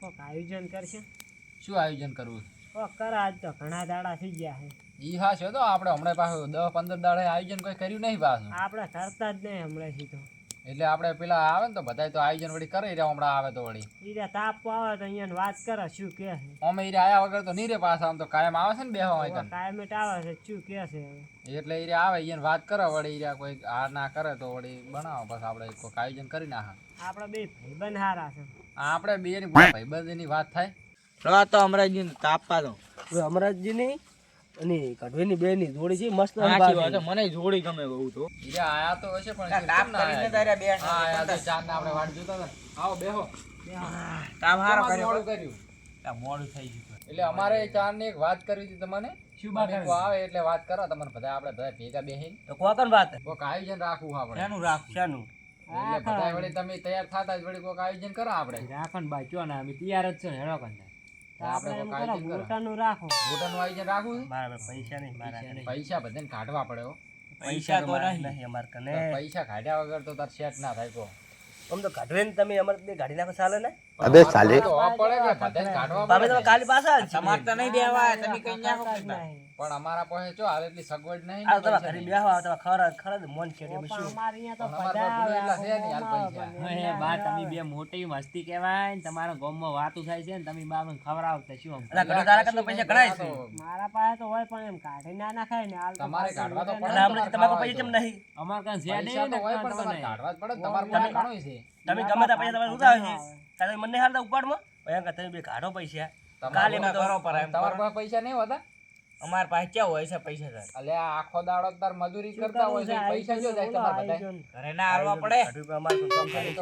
કોક આયોજન કરશે? શું આયોજન કરવું કોક કર આજ તો ઘણા દાડા થઈ ગયા છે. ઈ હા છે તો આપણે હમણાં પાછું દસ પંદર દાડે આયોજન કોઈ કર્યું નહીં પાછું. આપણે કરતા જ નહીં હમણાંથી તો. એટલે આપણે પેલા આવે ને તો બધા તો આયોજન વળી કરી રહ્યા હમણાં આવે તો વળી. ઈરે તાપ આવે તો અહીંયા વાત કરે શું કે છે? અમે ઈ આયા વગર તો નહીં રે પાછા આમ તો કાયમ આવે છે ને બેહવા હોય કાયમ કાયમેટ આવે છે શું કે છે? એટલે ઈ આવે અહીંયા વાત કરે વળી ઈ કોઈ આ ના કરે તો વળી બનાવો બસ આપણે કોઈક આયોજન કરી નાખા. આપણે બે ભાઈબંધ હારા છે. આપણે બે ની ભાઈબંધીની વાત થાય. તો અમરાજી તાપવા દો. અમરાજજીની અને કઢવીની બે ની જોડી છે મસ્ત મને જોડી ગમે બહુ તો. આયા તો હશે પણ તાપ કરીને તારે બે આયા તો ચાર ના આપણે વાટ જોતા ને આવો બેહો. તાપ હારો કર્યો. મોડું કર્યું. આ મોડું થઈ ગયું એટલે અમારે ચારની એક વાત કરવી હતી તમને. શું વાત આવે એટલે વાત કરો તમને બધા આપણે બધા ભેગા બેહી તો કોકન વાત. કોક આયોજન રાખવું આપણે. શેનું રાખવું? શાનું. એટલે બધા વળી તમે તૈયાર થતા જ વળી કોઈક આયોજન કરો આપણે. રાખણ બાજુ ને અમે તૈયાર જ છે ને હેડો કંટા આપણે આપણે એમ કોઈક કરો આયોજન કરો. મોટાનું રાખો. મોટાનું આયોજન રાખવું છે? મારા પાસે બધાને કાઢવા પડે પૈસા તો નહીં અમારે કને પૈસા કાઢ્યા વગર તો તાર સેટ ના થાય કહો. આમ તો કઢવીને તમે અમારે બે ગાડી નાખો ચાલે ને? અબે સાલે પડે કે બધાને કાઢવા તમે પડે પાછા તમારે તો નહીં દેવા તમે કઈ નાખો પણ અમારા પાસે જો આવે એટલી સગવડ નહીં આ ને ઘરે નહીં. બેહવા આવો તમે ખરા ખરા જ મોન શું અમારે અહીંયા તો બધા છે હાલ પૈસા. બા તમે બે મોટી મસ્તી કહેવાય ને તમારા ગામમાં વાતું થાય છે ને તમે બા મને ખવડાવતા શું આમ? અલા ઘરે તારા કરતા પૈસા ઘણા છે મારા પાસે તો હોય પણ એમ કાઢી ના નાખાય ને હાલ તમારે કાઢવા તો પડે. આપણે તમારા પૈસા કેમ નહીં અમાર કાં છે નહીં ને હોય પણ તમારે કાઢવા જ પડે તમારે પાસે ઘણું છે. તમે ગમે તા પૈસા તમારે ઉધાર છે તારે મને હાલતા ઉપાડમાં ભયંકર તમે બે કાઢો પૈસા કાલે તમારે મેં તો કરો પર એમ તમારા પાસે પૈસા નહીં હોતા અમાર પાસે ક્યાં હોય છે પૈસા તાર? અલે આખો દાડો તાર મજૂરી કરતા હોય છે પૈસા જો જાય તમાર બધા. ઘરે ના આલવા પડે?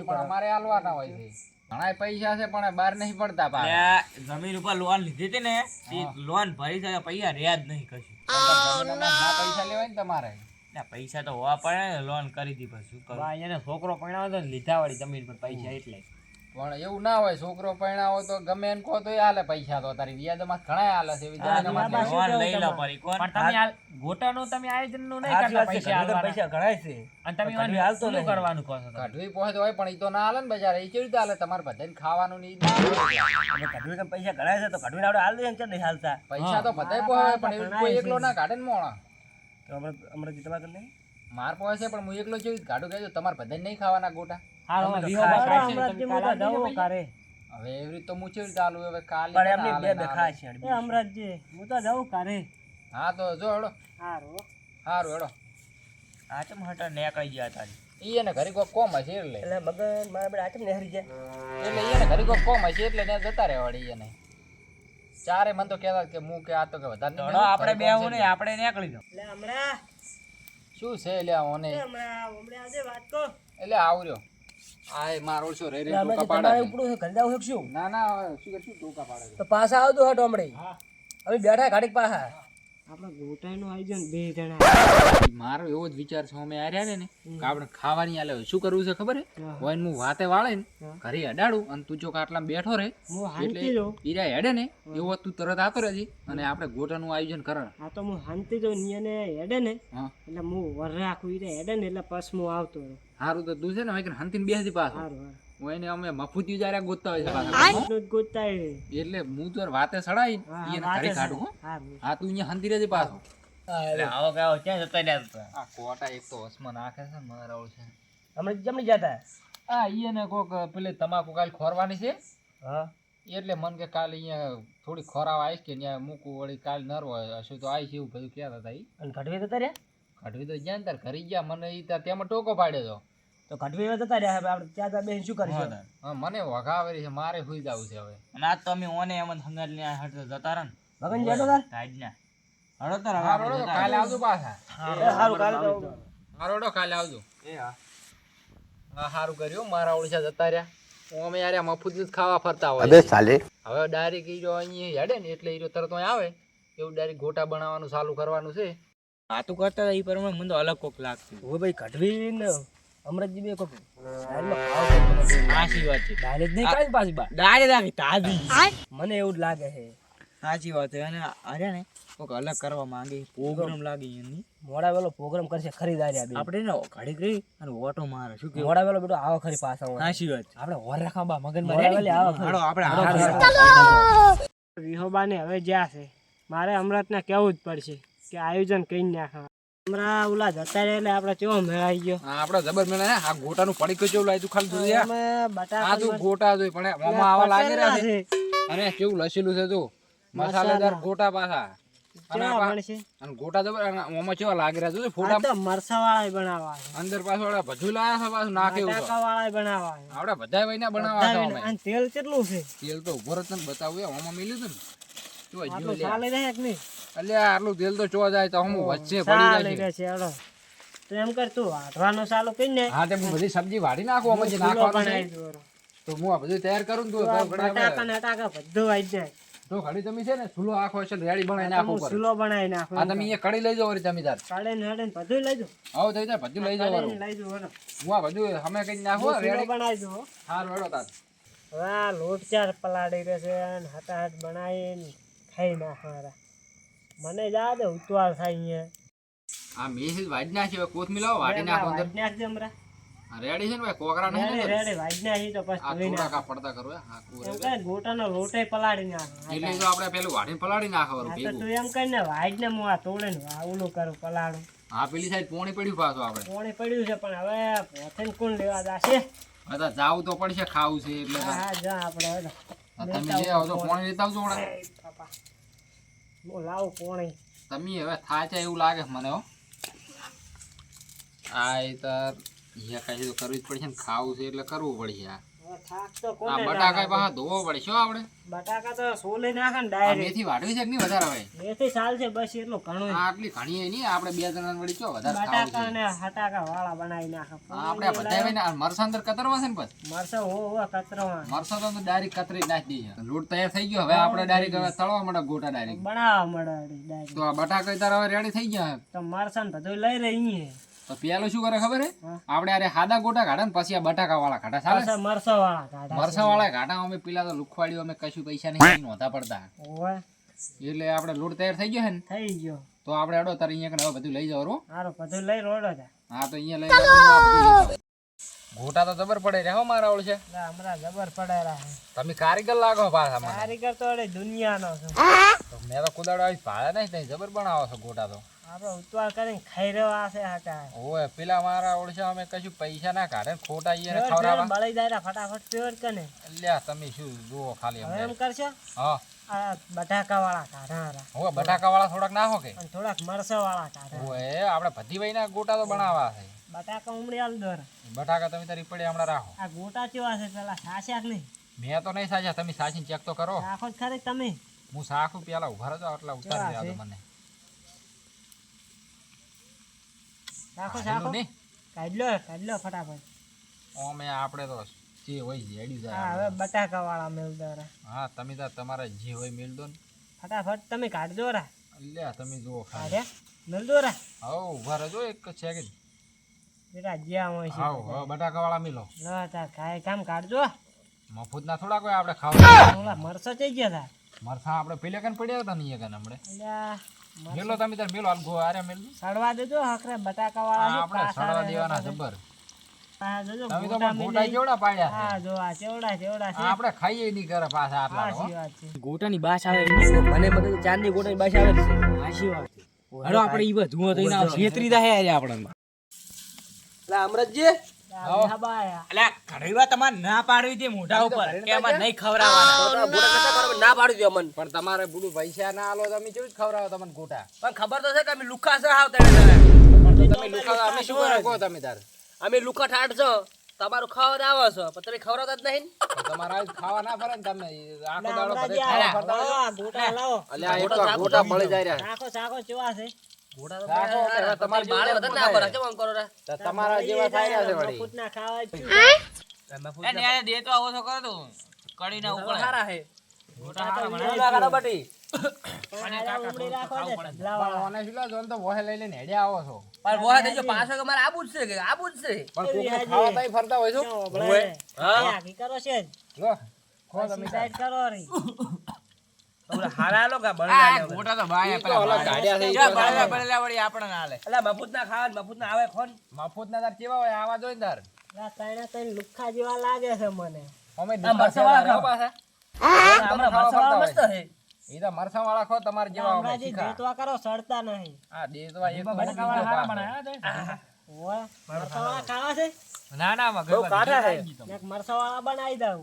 પણ અમારે હાલવાના હોય છે. ઘણા પૈસા છે પણ બહાર નહીં પડતા. ત્યાં જમીન ઉપર લોન લીધી હતી ને એ લોન ભરી શકે પૈસા રહ્યા જ નહીં કશું. પૈસા લેવાય ને તમારે. પૈસા તો હોવા પડે ને લોન કરી દી પછી છોકરો પરણાવ્યો તો લીધા વાળી જમીન પર પૈસા એટલે. પણ એવું ના હોય છોકરો પરણાવો તો ગમે એને કહો તોય હાલે પૈસા તો. તારી વ્યાજમાં ઘણા હાલે છે લઈ લો પરી પણ તમે આ ગોટાનું તમે આયોજનનું નહીં કરતા પૈસા કઢવી પૈસા ઘણા છે. અને તમે કઢવી હાલતો નહીં. કરવાનું કહો છો? કાઢવી પહોંચે હોય પણ ઈ તો ના હાલે ને બજાર. એ કેવી રીતે હાલે? તમારે બધાને ખાવાનું નહીં અને કઢવી પૈસા ઘણા છે તો કઢવીને આવડે હાલ દઈએ કે નહીં હાલતા? પૈસા તો બધાય પહોંચે પણ એવું કોઈ એકલો ના. કાઢે ને મોણા. તો અમારે અમારે જીતવા કરી નહીં માર પહોંચે પણ હું એકલો જેવી કાઢું? કહેજો તમારે બધાને નહીં ખાવાના ગોટા. વિહો. હવે એવી રીતે તો હું કેવી હવે કાલે પણ એમની બે ના બે હાલે. ખાય છે એ અમરાજજી હું તો જવું કરે હા તો જો હેડો. હારું હેડો. આ ચમ હટા નીકળી ગયા તારી. ઈ એને ઘરે કોક કોમ હશે એટલે. એટલે મગન મારા આચમ નેહરી ગયા? એટલે ઈ એને ઘરે કોક કોમ હશે એટલે ને જતા રહેવા વળી એને. ચારે મને તો કહેતા કે હું કે આ તો કે વધારે નહીં આપણે બે હું છે. ને આપણે નીકળી એટલે હમણાં. શું છે એટલે ઓને? હમણાં હમણાં આવજે વાત કહો એટલે આવર્યો આ મારો છો રે રે ટોકા પાડે છે. છે ઘરે જાવ શું ના ના શું કે ટોકા પાડે તો પાછા આવતો હટો હમણાં અમે બેઠા ઘાડીક પાછા. આપણે ગોટાનું આયોજન બે જણા. મારો એવો જ વિચાર છે અમે આર્યા ને કે આપણે ખાવાની આલે શું કરવું છે ખબર હે. હોય હું વાતે વાળે ને ઘરે અડાડું અને તું જો આટલા બેઠો રે એટલે ઈરા હેડે ને એવો તું તરત આતો રહેજે અને આપણે ગોટાનું આયોજન કરે આ તો હું શાંતિ જો નિયને હેડે ને એટલે હું વર રાખું ઈ હેડે ને એટલે પસ હું આવતો રહું. સારું તો તું છે ને હવે હંતીને બેસી પાછો. હારું હારું. હોય ને અમે મફુતી જારે ગોતતા હોય છે પાછા. એટલું હું તો વાતે સડાઈ હા, એને ઘરે કાઢું હો. હા તું અહીંયા હંતી રહેજે પાછો. એટલે આવો કે આવો ક્યાં જતા રહ્યા હતા આ કોટા એક તો હસમાં નાખે છે ને મારા છે. અમે જમણી જતા? આ ઈ એને કોક પેલે તમાકુ કાલ ખોરવાની છે. હા. એટલે મન કે કાલ અહીંયા થોડી ખોરાવ આવીશ કે ત્યાં મૂકું વળી કાલ નર હોય હશું તો આવીશ એવું બધું કહેતા હતા એ અને ઘટવી તો તારે ઘટવી તો જ્યાં ને તાર ઘરે ગયા મને એ ત્યાં તેમાં ટોકો પાડ્યો તો. તો ઘટવી જતા રહ્યા હવે આપણે ત્યાં ત્યાં બેસીને શું કરીશું? હા મને વઘાવેરી છે મારે સુઈ જવું છે હવે. અને આજ તો અમે ઓને એમ સંગત લઈને આ હટતો જતા રહ્યા ભગન મગન જેટો તાર. આજના હળો તો હવે હારો તો કાલે આવજો પાછા. સારું કાલે તો હારોડો કાલે આવજો. હા. સારું કર્યું મારા ઓળસા જતા રહ્યા. અમે યાર મફુજ જ ખાવા ફરતા હોય. અબે સાલે. હવે ડાયરેક્ટ ઈ અહીં હેડે ને એટલે જો તરત અહીં આવે. એવું ડાયરેક્ટ ગોટા બનાવવાનું ચાલુ કરવાનું છે. વાતું કરતા હતા એ પ્રમાણે મને તો અલગ કોક લાગતું. ઓ ભાઈ કઢવી ને. અમરતજી બે કોક. સાચી વાત છે. ડાયરેક્ટ નહીં કાઈ પાછી બા? ડાયરેક્ટ આવી તાજી. મને એવું લાગે છે. સાચી વાત છે. અને અરે ને કોક અલગ કરવા માંગે પ્રોગ્રામ લાગે એની મોડા વેલો પ્રોગ્રામ કરશે ખરીદારી આ આપણે ને ઘડી ગઈ અને ઓટો મારે. શું કે મોડા વેલો બેટો આવો ખરી પાછા હોય. સાચી વાત આપણે હોર રાખા બા મગન મોડા વેલી આવો હાડો આપણે વિહોબા ને હવે જ્યાં છે. મારે અમૃતને કેવું જ પડશે કે આયોજન કરી નાખવા હમણાં ઓલા જતા રહે એટલે આપણે કેવો મેળાઈ ગયો. હા આપણે જબર મેળા આ ગોટાનું પડી કેવું લાગ્યું ખાલી તું અમે બટાકા આ તું ગોટા જોઈ પણ મોમાં આવા લાગી રહ્યા છે. અને કેવું લસેલું છે તું મસાલેદાર ગોટા પાછા. અને કેવા પા- બનશે અને ગોટા જબર અને કેવા લાગી રહ્યા છે ફોટા તો મરસા વાળા બનાવવા અંદર પાછું ઓલા ભજુ લાયા છે પાછું નાખે એવું તો. વાળા બનાવવા આપણે બધા બનાવવા છે અમે. અને તેલ કેટલું છે? તેલ તો ઊભો જ તને બતાવું યાર ઓમાં મિલ્યું હતું ને. જો આટલું ચાલે રહે કે નહીં? અલ્યા આટલું તેલ તો ચો જાય તો હું વચ્ચે પડી જાય છે. હેડો. તો એમ કર તું વાઢવાનો ચાલુ કરી ને. હા તે હું બધી સબ્જી વાઢી નાખું અમે જે નાખવાનું તો હું આ બધું તૈયાર કરું તું તો બટાકા આપણે- ને અટાકા બધું આવી જાય. તો ઘડી તમે છે ને સુલો આખો છે રેડી બનાવી નાખો પર સુલો બનાવી નાખો આ તમે એ કડી લઈ જાવ રે તમે કડી ને હેડે બધું લઈ જાવ આવો જાય બધું લઈ જાવ લઈ જાવ હું આ બધું અમે કઈ નાખો રેડી? બનાવી દો હા. સારું તાર. વાહ લોટ ચાર પલાડી રહે છે અને હટાહટ બનાવીને ખાઈ નાખવાના. મને જા દે ઉતવાળ થાય અહીંયા. આ મેસેજ વાડી નાખી કોથમી લાવો વાડી નાખો અંદર. વાઢી નાખજે હમરા રેડી છે ને ભાઈ કોકરા નહીં રેડી, વાઢી નાખી તો પછી આ થોડા કા પડતા કરો હા કોરે એમ કહે ગોટાનો લોટે પલાડી નાખ. એટલે તો આપણે પેલું વાડીને પલાડી નાખવાનું ભેગું. તો એમ કર ને વાઈડ ને હું આ તોડે ને આ ઓલું કરું પલાડું હા પેલી સાઈડ પોણી પડ્યું પાછું આપણે. પોણી પડ્યું છે પણ હવે પોથેન કોણ લેવા જાશે? હવે તો જાવું તો પડશે ખાવું છે એટલે હા જા આપણે હેડો. તમે જે આવો તો પોણી લેતા આવજો હમણાં. બાપા. હું તમે હવે થાય છે એવું લાગે મને, હો આ તાર અહીંયા કાંઈ તો કરવી જ પડશે ને, ખાવું છે એટલે કરવું પડશે આ બટાકા પાછા ધોવો પડશે હો આપણે? બટાકા તો સોલે નાખે ને ડાયરેક્ટ મેથી વાટવી છે કે નહીં વધારે હવે? મેથી ચાલશે બસ એટલું ઘણું. આટલી ઘણી નહીં. આપણે બે જણા વળી ચો વધારે બટાકા ને હટાકા વાળા બનાવી નાખે. આપણે બધા ને મરસા અંદર કતરવા છે ને પછી? મરસો હો હો કતરવા. મરસા તો ડાયરેક્ટ કતરી નાખી દઈએ. લોટ તૈયાર થઈ ગયો. હવે આપણે ડાયરેક્ટ તળવા મળે ગોટા ડાયરેક્ટ બનાવવા મળે ડાયરેક્ટ તો આ બટાકા તારા હવે રેડી થઈ ગયા. તો મરસા ને બધું લઈ રહી તો પેલો શું કરે ખબર હે. આપણે અરે હાદા ગોટા કાઢા ને પછી આ બટાકા વાળા કાઢા ચાલે મરસા વાળા કાઢા મરસા વાળા કાઢા અમે પેલા તો લુખવાડીઓ અમે કશું પૈસા નહીં નહોતા પડતા. એટલે આપણે લોટ તૈયાર થઈ ગયો હે ને? થઈ ગયો. તો આપણે અડો તારે અહીંયા કને હવે બધું લઈ જવાનું હારો બધું લઈ રોડો જા. હા તો અહીંયા લઈ. ગોટા તો જબર પડે રે મારા ઓળ છે. હમણાં જબર પડે છે. તમે કારીગર લાગો પાછા મને. કારીગર તો અરે દુનિયાનો છે. તો મેં તો કુદાડો આવી ભાડે નહીં જબર બનાવો છો ગોટા તો. આપણે ઉતવાળ કરીને ખાઈ રહેવા છે હટા ઓય પેલા મારા ઓળશા અમે કશું પૈસા ના કાઢે ખોટા અહીંયા ને બળી જાય ફટાફટ પ્યોર કને લ્યા તમે શું જુઓ ખાલી હવે એમ કરશો? હા. આ બટાકા વાળા કાઢા હારા. બટાકા વાળા થોડાક નાખો કે અને થોડાક મરસા વાળા કાઢા ઓય આપણે બધી વહીના ગોટા તો બનાવવા છે. બટાકા ઉમડી આલ દોર. બટાકા તમે તારી પડે હમણાં રાખો. આ ગોટા કેવા છે પેલા સાસ્યાક નહીં? મેં તો નહીં સાચ્યા તમે સાચીને ચેક તો કરો. રાખો જ ખરી તમે? હું સાખું પેલા ઊભા રહો એટલે ઉતારી દેવા મને. રાખો રાખો નહીં કાઢ લો કાઢ લો ફટાફટ. ઓમે આપણે તો જે હોય છે એડી જાય હા હવે. બટાકા વાળા મેલ દોર હા તમે તો તમારા જે હોય મેલ દો ને. ફટાફટ તમે કાઢજો રા. લ્યા તમે જુઓ ખાડે મેલ દો રા. હા ઊભા રહેજો એક સેકન્ડ બેટા જ્યાં હોય છે હા હવે બટાકા વાળા મિલો. લો તા કાય કામ કાઢજો. મફત ના થોડાક હોય આપણે ખાવા. ઓલા મરસો ચઈ ગયા તા? મરસા આપણે પેલે કન પડ્યા હતા ને અહીંયા કન હમણે? અલ્યા. મેલો તમે તાર મેલો આલગો આરે મેલ સડવા દેજો હકરે બટાકા વાળા આપણે સડવા દેવાના જબર. હા જોજો તમે તો ગોટા. કેવડા પાડ્યા હા જો આ કેવડા કેવડા છે. આપણે ખાઈએ નહીં કરે પાછા આટલા. સાચી વાત છે. ગોટાની બાસ આવે મને મગજ ચાંદની ગોટાની ભાષા આવે છે સાચી વાત છે. હાલો આપણે ઈ બધું તો એના છેતરી દાહે આપણને એટલે અમરતજી. અલ્યા ઘડીવા તમારે ના પાડવી હતી મોઢા ઉપર. કે એમાં નહીં ખવડાવવાના. તો તમે ગોટા નતા કરો, ના પાડી દો અમને. પણ તમારે બુડું પૈસા ના આલો તમે કેવું જ ખવડાવો તમને ગોટા? પણ ખબર તો છે કે અમે લુખા છે હાવ તને તને. પણ તો તમે લુખા અમે શું કરો કહો તમે તાર? અમે લુખા ઠાઠ છો. તમારું ખાવા આવે છો પણ તમે ખવડાવતા જ નહીં તમારે ખાવા ના ફરે ને તમે. આખો દાડો ગોટા લાવો. અલ્યા ગોટા બળી જાય રહ્યા. રાખો ચાકો ચેવા છે. તમારે જેવું ના થાય. ભરે. કેમ આમ કરો રે? તો તમારા જેવા થાય છે વળી. મફુતના ખાવા એને આવો કરો તું. ઉપર છે. ગોટા હારા બટી. ને, ફરતા હોય છો? કરો છે જ. લો ખો તમે પછી સાઈડ કરો રી. ઓલા હારા આલો કે આ ગોટા તો ભાઈ ઈ અલગ ગાડિયા છે, જો તો બળેલા વળી આપણે ના હાલે અલા મફુત ના ખાવા મફુત ના આવે ખોન. મફત ના તાર કેવા હોય આવા જોઈ ને તાર લુખ્ખા જેવા લાગે છે મને. અમે વાળા મસ્ત છે. તો મરસા વાળા ખો તમારે જેવા હમણાંથી દેતવા કરો સડતા નહીં. આ એક છે. ના ના માં કાઠા છે. બનાવી દઉં.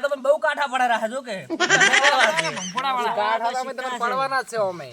તો પણ બહુ કાઠા પડે રહે જો કે. કાઠા તો અમે તમને પડવાના છે અમે.